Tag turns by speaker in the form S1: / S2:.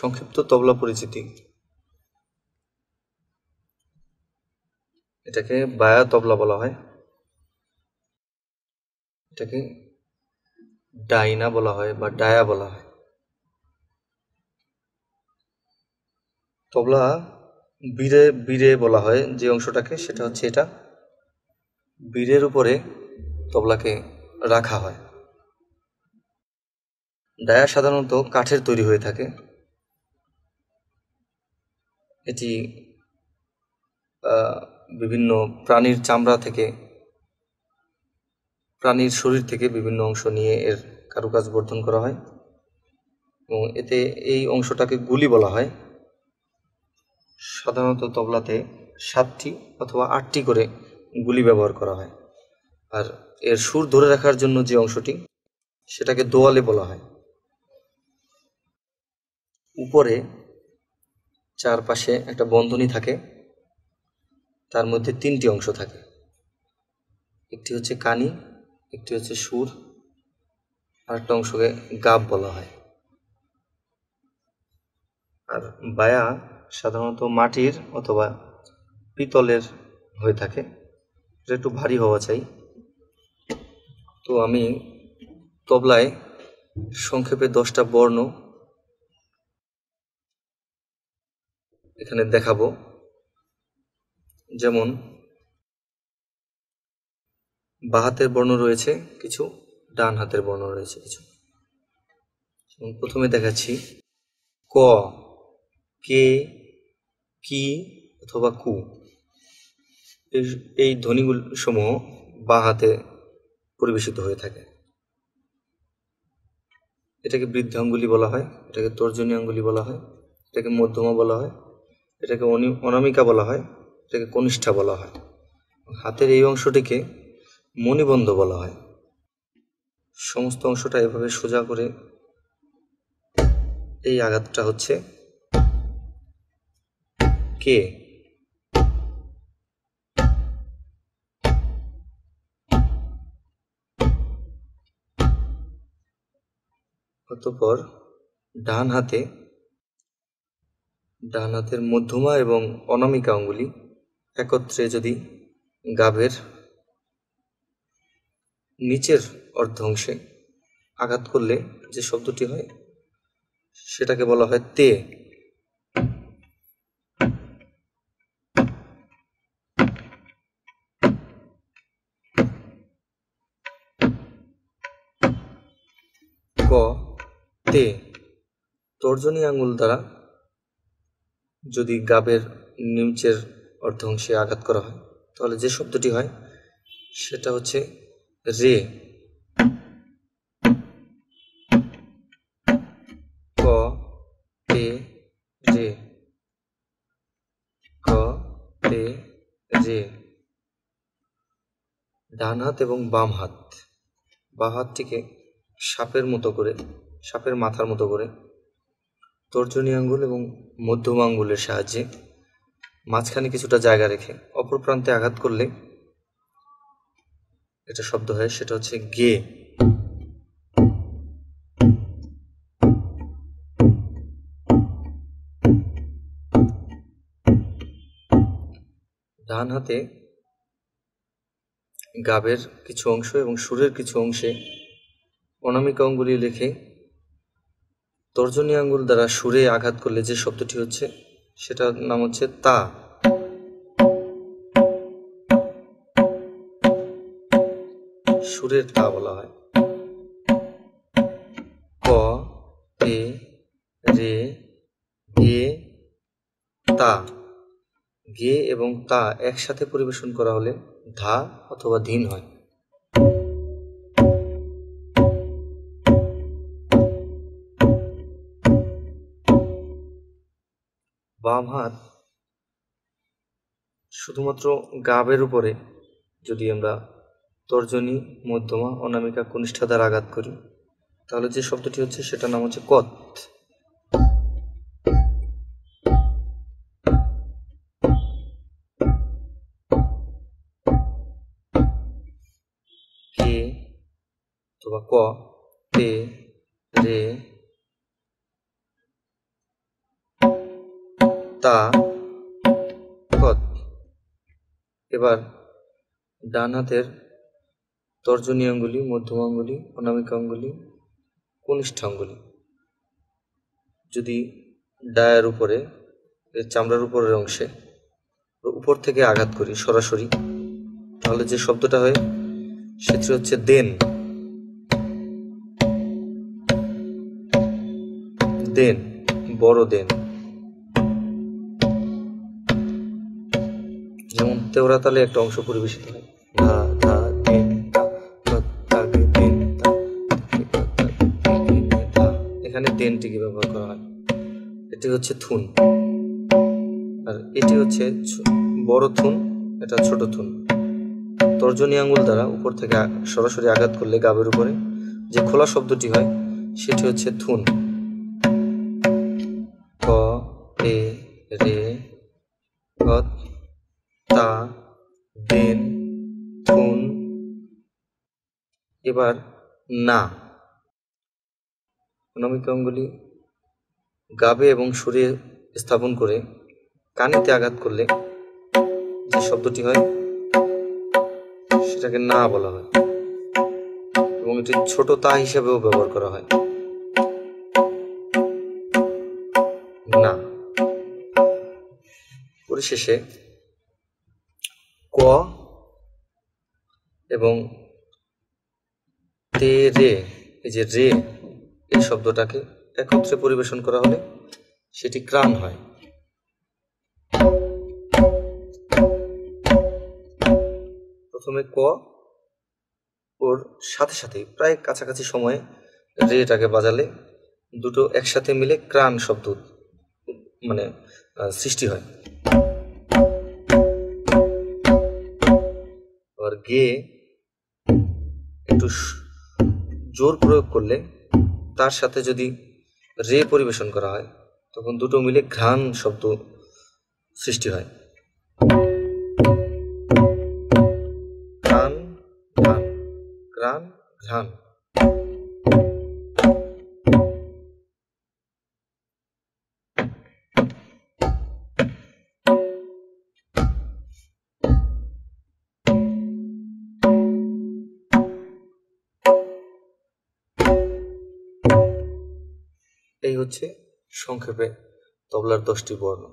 S1: সংক্ষিপ্ত তবলা পরিচিতি। এটাকে বায়া তবলা বলা হয়। এটাকে ডাইনা বলা হয় বা ডায়া বলা হয়। তবলা বীরে বীরে বলা হয় যে অংশটাকে, সেটা হচ্ছে এটা। বীরের উপরে তবলাকে রাখা হয়। ডায়া সাধারণত কাঠের তৈরি হয়ে থাকে। এটি বিভিন্ন প্রাণীর চামড়া থেকে, প্রাণীর শরীর থেকে বিভিন্ন অংশ নিয়ে এর কারুকাজ বর্ধন করা হয়। এবং এতে এই অংশটাকে গুলি বলা হয়। সাধারণত তবলাতে সাতটি অথবা আটটি করে গুলি ব্যবহার করা হয়। আর এর সুর ধরে রাখার জন্য যে অংশটি, সেটাকে দোয়ালে বলা হয়। উপরে চারপাশে একটা বন্ধনী থাকে। তার মধ্যে তিনটি অংশ থাকে। একটি হচ্ছে কানি, একটি হচ্ছে সুর, আর একটা অংশকে গাব বলা হয়। আর বায়া সাধারণত মাটির অথবা পিতলের হয়ে থাকে। এটা একটু ভারী হওয়া চাই। তো আমি তবলায় সংক্ষেপে দশটা বর্ণ এখানে দেখাবো। যেমন বা হাতের বর্ণ রয়েছে, কিছু ডান হাতের বর্ণ রয়েছে, কিছু। প্রথমে দেখাচ্ছি, ক, কে, কি অথবা কু। এই ধ্বনিগুলো সমূহ বা হাতে পরিবেশিত হয়ে থাকে। এটাকে বৃদ্ধাঙ্গুলি বলা হয়, এটাকে তর্জনী আঙ্গুলি বলা হয়, এটাকে মধ্যমা বলা হয়। এটাকে অনামিকা বলা হয়, এটাকে কনিষ্ঠা বলা হয়। হাতের এই অংশটিকে মণিবন্ধ বলা হয়। সমস্ত অংশটা এভাবে সোজা করে এই আঘাতটা হচ্ছে কে? অতপর ডান হাতে ডান হাতের মধ্যমা এবং অনামিকা অঙ্গুলি একত্রে যদি গাভের নিচের অর্ধ অংশে আঘাত করলে যে শব্দটি হয়, সেটাকে বলা হয় তে। ক, তে। তর্জনী আঙ্গুল দ্বারা যদি গাবের নিমচের অর্ধ অংশে আঘাত করা হয়, তাহলে যে শব্দটি হয়, সেটা হচ্ছে রে। ক তে রে। ক তে রে। ডান হাত এবং বাম হাত। বা হাতটিকে সাপের মতো করে, সাপের মাথার মতো করে তর্জনী আঙ্গুল এবং মধ্যম আঙ্গুলের সাহায্যে মাঝখানে কিছুটা জায়গা রেখে অপর প্রান্তে আঘাত করলে এটা শব্দ হয়, সেটা হচ্ছে গে। ডান হাতে গাবের কিছু অংশ এবং সুরের কিছু অংশে অনামিকা অঙ্গুলি লেখে তর্জনী আঙ্গুল দ্বারা সুরে আঘাত করলে যে শব্দটি হচ্ছে, সেটার নাম হচ্ছে তা। সুরের তা বলা হয়। ক, এ, রে গে তা। গে এবং তা একসাথে পরিবেশন করা হলে ধা অথবা ধীন হয়। বাম হাত শুধুমাত্র গাবের উপরে যদি আমরা তর্জনী, মধ্যমা, অনামিকা কনিষ্ঠা দ্বারা আঘাত করি, তাহলে যে শব্দটি হচ্ছে সেটার নাম হচ্ছে কত। কে অথবা ক, তে, রে তা কত এবার ডান হাতের তর্জনী আঙ্গুলি, মধ্যম আঙ্গুলি, অনামিকা আঙ্গুলি, কনিষ্ঠ আঙ্গুলি। যদি ডায়ের উপরে চামড়ার উপরের অংশে উপর থেকে আঘাত করি সরাসরি, তাহলে যে শব্দটা হয়, সেটি হচ্ছে দেন। দেন, বড় দেন। তেওরা তালে একটা অংশ পরিবেশিত হয়। এখানে দেনটিকে ব্যবহার করা হয়। এটি হচ্ছে থুন। আর এটি হচ্ছে বড় থুন, এটা ছোট থুন। তর্জনী আঙ্গুল দ্বারা উপর থেকে সরাসরি আঘাত করলে গাবের উপরে যে খোলা শব্দটি হয়, সেটি হচ্ছে থুন। এবার না। অনামিকা অঙ্গুলি গাবে এবং সুরে স্থাপন করে কানেতে আঘাত করলে যে শব্দটি হয়, সেটাকে না বলা হয় এবং এটি ছোট তা হিসাবেও ব্যবহার করা হয়। না। পরিশেষে ক এবং তে, রে, এই যে রে, এই শব্দটাকে একত্রে পরিবেশন করা হলে সেটি ক্রান হয়। প্রথমে ক, ওর সাথে সাথে প্রায় কাছাকাছি সময়ে রেটাকে বাজালে দুটো একসাথে মিলে ক্রাণ শব্দ মানে সৃষ্টি হয়। আবার গে একটু জোর প্রয়োগ করলে তার সাথে যদি রে পরিবেশন করা হয়, তখন দুটো মিলে ঘ্রাণ শব্দ সৃষ্টি হয়। ঘ্রাণ ঘ্রাণ ঘ্রাণ ঘ্রাণ। এই হচ্ছে সংক্ষেপে তবলার দশটি বর্ণ।